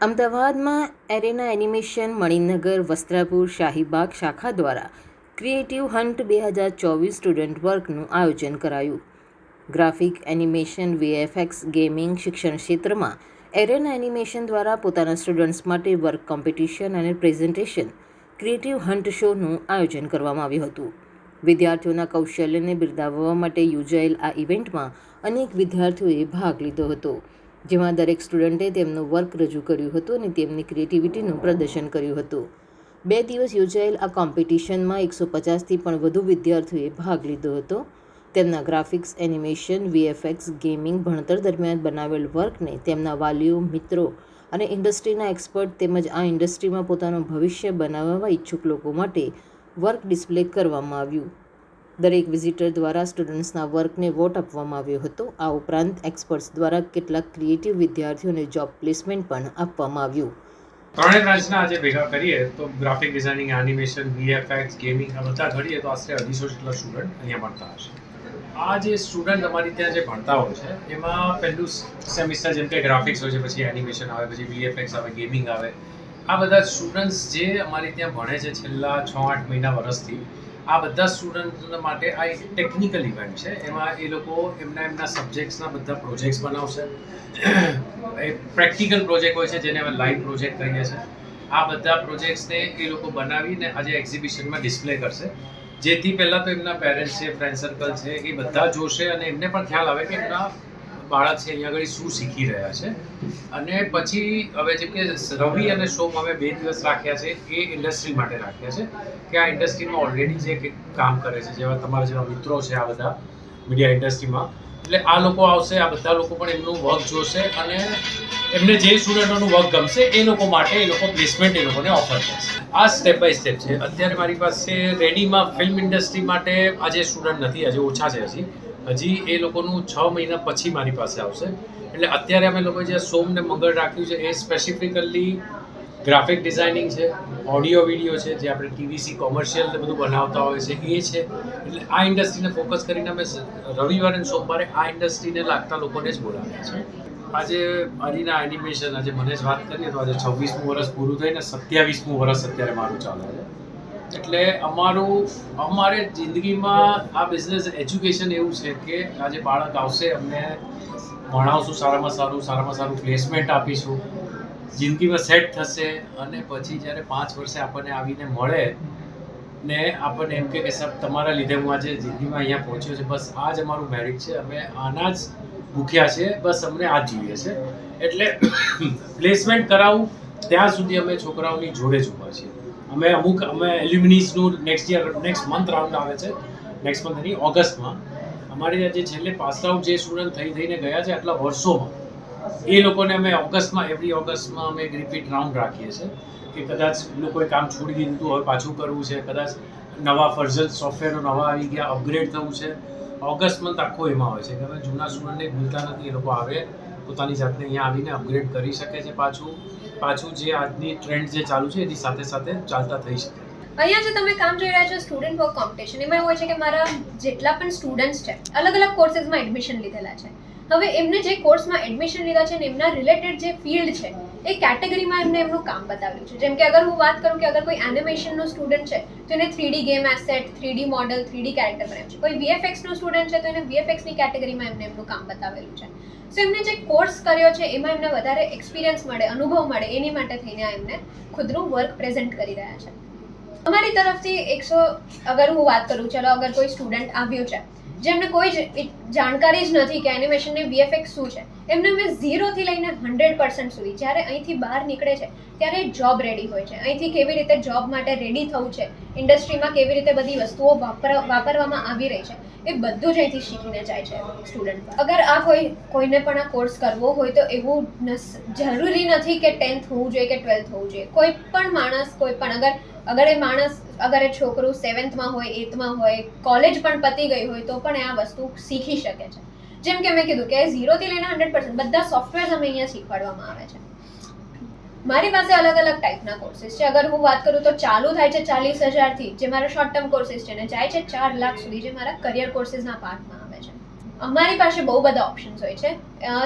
અમદાવાદમાં એરેના એનિમેશન, મણિનગર, વસ્ત્રાપુર, શાહીબાગ શાખા દ્વારા ક્રિએટિવ હન્ટ બે હજાર ચોવીસ સ્ટુડન્ટ વર્કનું આયોજન કરાયું. ગ્રાફિક એનિમેશન, વીએફએક્સ, ગેમિંગ શિક્ષણ ક્ષેત્રમાં એરેના એનિમેશન દ્વારા પોતાના સ્ટુડન્ટ્સ માટે વર્ક કોમ્પિટિશન અને પ્રેઝન્ટેશન, ક્રિએટિવ હન્ટ શોનું આયોજન કરવામાં આવ્યું હતું. વિદ્યાર્થીઓના કૌશલ્યને બિરદાવવા માટે યોજાયેલ આ ઇવેન્ટમાં અનેક વિદ્યાર્થીઓએ ભાગ લીધો હતો. જેમાં દરેક સ્ટુડન્ટે તેમનું વર્ક રજૂ કર્યું હતું અને તેમની ક્રિએટિવિટીનું પ્રદર્શન કર્યું હતું. બે દિવસ યોજાયેલ આ કોમ્પિટિશનમાં એકસો પચાસથી પણ વધુ વિદ્યાર્થીઓએ ભાગ લીધો હતો. તેમના ગ્રાફિક્સ, એનિમેશન, વીએફએક્સ, ગેમિંગ ભણતર દરમિયાન બનાવેલ વર્કને તેમના વાલીઓ, મિત્રો અને ઇન્ડસ્ટ્રીના એક્સપર્ટ તેમજ આ ઇન્ડસ્ટ્રીમાં પોતાનું ભવિષ્ય બનાવવા ઈચ્છુક લોકો માટે વર્ક ડિસ્પ્લે કરવામાં આવ્યું. દરેક વિઝિટર દ્વારા સ્ટુડન્ટ્સના વર્કને વોટ આપવામાં આવ્યો હતો. આ ઉપરાંત એક્સપર્ટ્સ દ્વારા કેટલાક ક્રિએટિવ વિદ્યાર્થીઓને જોબ પ્લેસમેન્ટ પણ આપવામાં આવ્યું. ત્રણેય બ્રાન્ચના આજે ભેગા કરીએ તો graphic designing animation VFX gaming આ બધા કરીએ તો આશરે અઢીસો જેટલા સ્ટુડન્ટ અહીંયા ભણતા હશે. આ જે સ્ટુડન્ટ અમારી ત્યાં જે ભણતા હોય છે, એમાં પહેલું સેમિસ્ટર જેમ કે ગ્રાફિક્સ હોય છે, પછી એનિમેશન આવે, પછી વીએફએક્સ આવે ગેમિંગ આવે. આ બધા સ્ટુડન્ટ્સ જે અમારી ત્યાં ભણે છે છેલ્લા છ આઠ મહિના વર્ષથી આ બધા સ્ટુડન્ટ માટે આ એક ટેકનિકલ ઇવેન્ટ છે. એમાં એ લોકો એમના એમના સબ્જેક્ટ્સના બધા પ્રોજેક્ટ્સ બનાવશે. એ પ્રેક્ટિકલ પ્રોજેક્ટ હોય છે, જેને અમે લાઈવ પ્રોજેક્ટ કહીએ છીએ. આ બધા પ્રોજેક્ટ્સને એ લોકો બનાવીને આજે એક્ઝિબિશનમાં ડિસ્પ્લે કરશે. જેથી પહેલાં તો એમના પેરેન્ટ્સ છે ફ્રેન્ડ સર્કલ છે, એ બધા જોશે અને એમને પણ ખ્યાલ આવે કે એમના બાળક છે અહીંયા આગળ શું શીખી રહ્યા છે. અને પછી હવે જેમ કે રવિ અને સોમ અમે બે દિવસ રાખ્યા છે, એ ઇન્ડસ્ટ્રી માટે રાખ્યા છે, કે આ ઇન્ડસ્ટ્રીમાં ઓલરેડી જે કામ કરે છે, જેવા તમારા જેવા મિત્રો છે આ બધા મીડિયા ઇન્ડસ્ટ્રીમાં એટલે આ લોકો આવશે, આ બધા લોકો પણ એમનું વર્ક જોશે અને એમને જે સ્ટુડન્ટોનું વર્ક ગમશે, એ લોકો માટે એ લોકો પ્લેસમેન્ટ એ લોકોને ઓફર કરશે. આ સ્ટેપ બાય સ્ટેપ છે. અત્યારે મારી પાસે રેડીમાં ફિલ્મ ઇન્ડસ્ટ્રી માટે આજે સ્ટુડન્ટ નથી, આજે ઓછા છે હજી. હજી એ લોકોનું છ મહિના પછી મારી પાસે આવશે. એટલે અત્યારે અમે લોકો જે સોમ ને મંગળ રાખ્યું છે, એ સ્પેસિફિકલી ગ્રાફિક ડિઝાઇનિંગ છે ઓડિયો વીડિયો છે, જે આપણે ટીવીસી કોમર્શિયલ ને બધું બનાવતા હોય છે, એ છે. એટલે આ ઇન્ડસ્ટ્રીને ફોકસ કરીને અમે રવિવારે અને સોમવારે આ ઇન્ડસ્ટ્રીને લાગતા લોકોને જ બોલાવ્યા છે. આજે અરીના એનિમેશન આજે મને જ વાત કરીએ તો આજે છવ્વીસમું વર્ષ પૂરું થઈને સત્યાવીસમું વર્ષ અત્યારે મારું ચાલે છે. એટલે અમારું, અમારે જિંદગીમાં આ બિઝનેસ એજ્યુકેશન એવું છે કે આજે બાળક આવશે, અમને ભણાવશું, સારામાં સારું સારામાં સારું પ્લેસમેન્ટ આપીશું. જિંદગીમાં સેટ થશે અને પછી જ્યારે પાંચ વર્ષે આપણને આવીને મળે ને આપણને એમ કે સાહેબ, તમારા લીધે હું આજે જિંદગીમાં અહીંયા પહોંચ્યો છે. બસ આ જ અમારું મેરિટ છે. અમે આના જ ભૂખ્યા છે બસ અમને આ જોઈએ છે. એટલે પ્લેસમેન્ટ કરાવું, ત્યાં સુધી અમે છોકરાઓની જોડે જ ઊભા છીએ. અમે અમુક, અમે એલ્યુમિનિઝનું next year next month round આવે છે. નેક્સ્ટ મંથ નહીં ઓગસ્ટમાં. અમારે જે છેલ્લે પાસ આઉટ જે સ્ટુડન્ટ થઈ, થઈને ગયા છે આટલા વર્ષોમાં, એ લોકોને અમે ઓગસ્ટમાં એવરી ઓગસ્ટમાં અમે રિપીટ રાઉન્ડ રાખીએ છીએ કે કદાચ લોકોએ કામ છોડી દીધું હોય, પાછું કરવું છે, કદાચ નવા ફર્ઝન સોફ્ટવેરો નવા આવી ગયા અપગ્રેડ થવું છે. ઓગસ્ટ મંથ આખો એમાં હોય છે. કે હવે જૂના સ્ટુડન્ટને ભૂલતા નથી એ લોકો આવે, પોતાની જાતને અહીંયા આવીને અપગ્રેડ કરી શકે છે પાછું. પાછું જે આજની ટ્રેન્ડ જે ચાલુ છે એની સાથે સાથે ચાલતા થઈ શકે અહીંયા જે તમે કામ જોઈ રહ્યા છો સ્ટુડન્ટ વર્ક કોમ્પિટિશન એમાં એવું હોય છે કે મારા જેટલા પણ સ્ટુડન્ટ્સ છે અલગ અલગ કોર્સીસમાં એડમિશન લીધેલા છે. હવે એમને જે કોર્સમાં એડમિશન લીધા છે ને એમના રિલેટેડ જે ફિલ્ડ છે એ કેટેગરીમાં એમને એમનું કામ બતાવ્યું છે. જેમ કે અગર હું વાત કરું કે અગર કોઈ એનિમેશનનો સ્ટુડન્ટ છે, તો એને three D game asset three D model three D character બનાવ્યું છે. કોઈ વીએફએક્સનો સ્ટુડન્ટ છે, તો એને વીએફએક્સની કેટેગરીમાં એમને એમનું કામ બતાવેલું છે. સો એમને જે કોર્સ કર્યો છે, એમાં એમને વધારે એક્સપિરિયન્સ મળે, અનુભવ મળે, એની માટે થઈને આ એમને ખુદનું વર્ક પ્રેઝન્ટ કરી રહ્યા છે. અમારી તરફથી એકસો, અગર હું વાત કરું, ચલો અગર કોઈ સ્ટુડન્ટ આવ્યું છે જેમને કોઈ જ જાણકારી જ નથી કે એનિમેશન ને વીએફએક્સ શું છે. એમને મેં ઝીરોથી લઈને હંડ્રેડ પર્સન્ટ સુધી જ્યારે અહીંથી બહાર નીકળે છે, ત્યારે જોબ રેડી હોય છે. અહીંથી કેવી રીતે જોબ માટે રેડી થવું છે ઇન્ડસ્ટ્રીમાં કેવી રીતે બધી વસ્તુઓ વાપર, વાપરવામાં આવી રહી છે, એ બધું જ અહીંથી શીખીને જાય છે સ્ટુડન્ટ અગર આ કોઈ, કોઈને પણ આ કોર્સ કરવો હોય તો એવું જરૂરી નથી કે ટેન્થ હોવું જોઈએ કે ટ્વેલ્થ હોવું જોઈએ. કોઈ પણ માણસ, કોઈ પણ, અગર અગર એ માણસ, અગર એ છોકરું સેવન્થમાં હોય એથમાં હોય કોલેજ પણ પતી ગઈ હોય, તો પણ એ આ વસ્તુ શીખી શકે છે. જેમ કે મેં કીધું કે ઝીરોથી લઈને હંડ્રેડ પર્સન્ટ બધા સોફ્ટવેર અમે અહીંયા શીખવાડવામાં આવે છે. મારી પાસે અલગ અલગ ટાઈપના કોર્સિસ છે. અગર હું વાત કરું તો ચાલુ થાય છે ચાલીસ હજારથી, જે મારા શોર્ટ ટર્મ કોર્સિસ છે અને જાય છે ચાર લાખ સુધી, જે મારા કરિયર કોર્સિસના પાર્ટમાં આવે છે. અમારી પાસે બહુ બધા ઓપ્શન્સ હોય છે.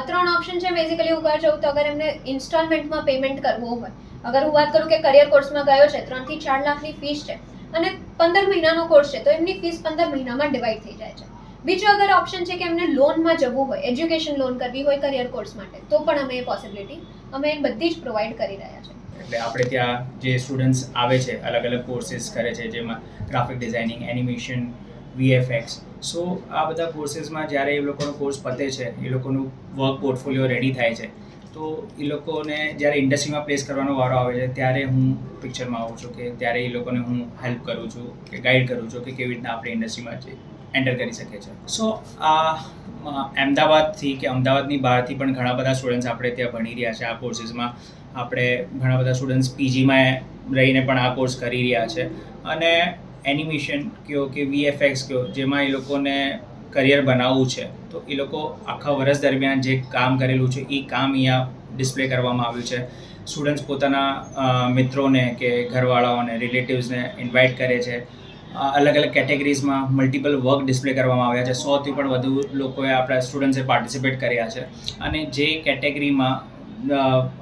ત્રણ ઓપ્શન છે બેઝિકલી હું કહેવા જવું તો અગર એમને ઇન્સ્ટોલમેન્ટમાં પેમેન્ટ કરવું હોય અગર હું વાત કરું કે કરિયર કોર્સમાં ગયો છે, ત્રણથી ચાર લાખની ફીસ છે અને પંદર મહિનાનો કોર્સ છે, તો એમની ફીસ પંદર મહિનામાં ડિવાઈડ થઈ જાય છે. બીજો અગર ઓપ્શન છે કે એમને લોનમાં જવું હોય એજ્યુકેશન લોન કરવી હોય કરિયર કોર્સ માટે, તો પણ અમે એ પોસિબિલિટી અમે બધી જ પ્રોવાઈડ કરી રહ્યા છીએ એટલે આપણે ત્યાં જે સ્ટુડન્ટ્સ આવે છે અલગ અલગ કોર્સીસ કરે છે, જેમાં graphic designing animation VFX so આ બધા કોર્સીસમાં જ્યારે એ લોકોનો કોર્સ પતે છે, એ લોકોનું વર્ક પોર્ટફોલિયો રેડી થાય છે તો એ લોકોને જ્યારે ઇન્ડસ્ટ્રીમાં પ્લેસ કરવાનો વારો આવે છે, ત્યારે હું પિક્ચરમાં આવું છું કે ત્યારે એ લોકોને હું હેલ્પ કરું છું કે ગાઈડ કરું છું કે કેવી રીતના આપણે ઇન્ડસ્ટ્રીમાં જે એન્ટર કરી શકીએ છીએ. સો આ અમદાવાદથી કે અમદાવાદની બહારથી પણ ઘણા બધા સ્ટુડન્ટ્સ આપણે ત્યાં ભણી રહ્યા છે આ કોર્સીસમાં આપણે ઘણા બધા સ્ટુડન્ટ્સ પીજીમાં રહીને પણ આ કોર્સ કરી રહ્યા છે. અને એનિમેશન કયો કે વીએફએક્સ કયો, જેમાં એ લોકોને કરિયર બનાવવું છે, તો એ લોકો આખા વર્ષ દરમિયાન જે કામ કરેલું છે, એ કામ અહીંયા ડિસ્પ્લે કરવામાં આવ્યું છે. સ્ટુડન્ટ્સ પોતાના મિત્રોને કે ઘરવાળાઓને રિલેટિવ્સને ઇન્વાઇટ કરે છે. અલગ અલગ કેટેગરીઝમાં મલ્ટિપલ વર્ક ડિસ્પ્લે કરવામાં આવ્યા છે. સોથી પણ વધુ લોકોએ આપણા સ્ટુડન્ટ્સે પાર્ટિસિપેટ કર્યા છે. અને જે કેટેગરીમાં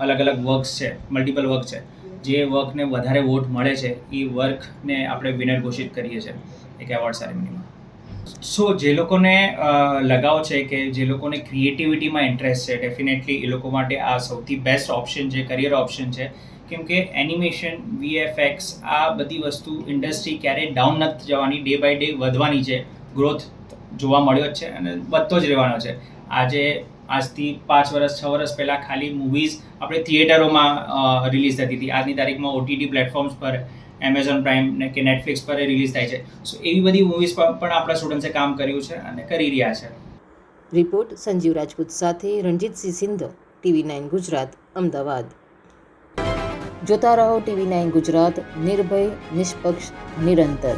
અલગ અલગ વર્ક્સ છે મલ્ટિપલ વર્ક છે, જે વર્કને વધારે વોટ મળે છે, એ વર્કને આપણે વિનર ઘોષિત કરીએ છીએ. એક એવોર્ડ સેરેમનીમાં સો જે લોકોને લગાવ છે કે જે લોકોને ક્રિએટિવિટીમાં ઇન્ટરેસ્ટ છે ડેફિનેટલી એ લોકો માટે આ સૌથી બેસ્ટ ઓપ્શન છે કરિયર ઓપ્શન છે. કેમ કે એનિમેશન વીએફએક્સ આ બધી વસ્તુ ઇન્ડસ્ટ્રી ક્યારેય ડાઉન નથી જવાની ડે બાય ડે વધવાની છે. ગ્રોથ જોવા મળ્યો જ છે અને વધતો જ રહેવાનો છે. આજે, આજથી પાંચ વર્ષ છ વર્ષ પહેલાં ખાલી મૂવીઝ આપણે થિયેટરોમાં રિલીઝ થતી હતી. આજની તારીખમાં ઓટીટી પ્લેટફોર્મ્સ પર એમેઝોન પ્રાઇમ ને કે નેટફ્લિક્સ પર રિલીઝ થાય છે. સો એવી બધી મૂવીઝ પર પણ આપણા સ્ટુડન્ટ્સે કામ કર્યું છે અને કરી રહ્યા છે. રિપોર્ટ સંજીવ રાજપૂત સાથે રણજીતસિંહ સિંધો ટીવી નાઇન ગુજરાત, અમદાવાદ. જોતા રહો ટીવી નાઇન ગુજરાત, નિર્ભય, નિષ્પક્ષ, નિરંતર.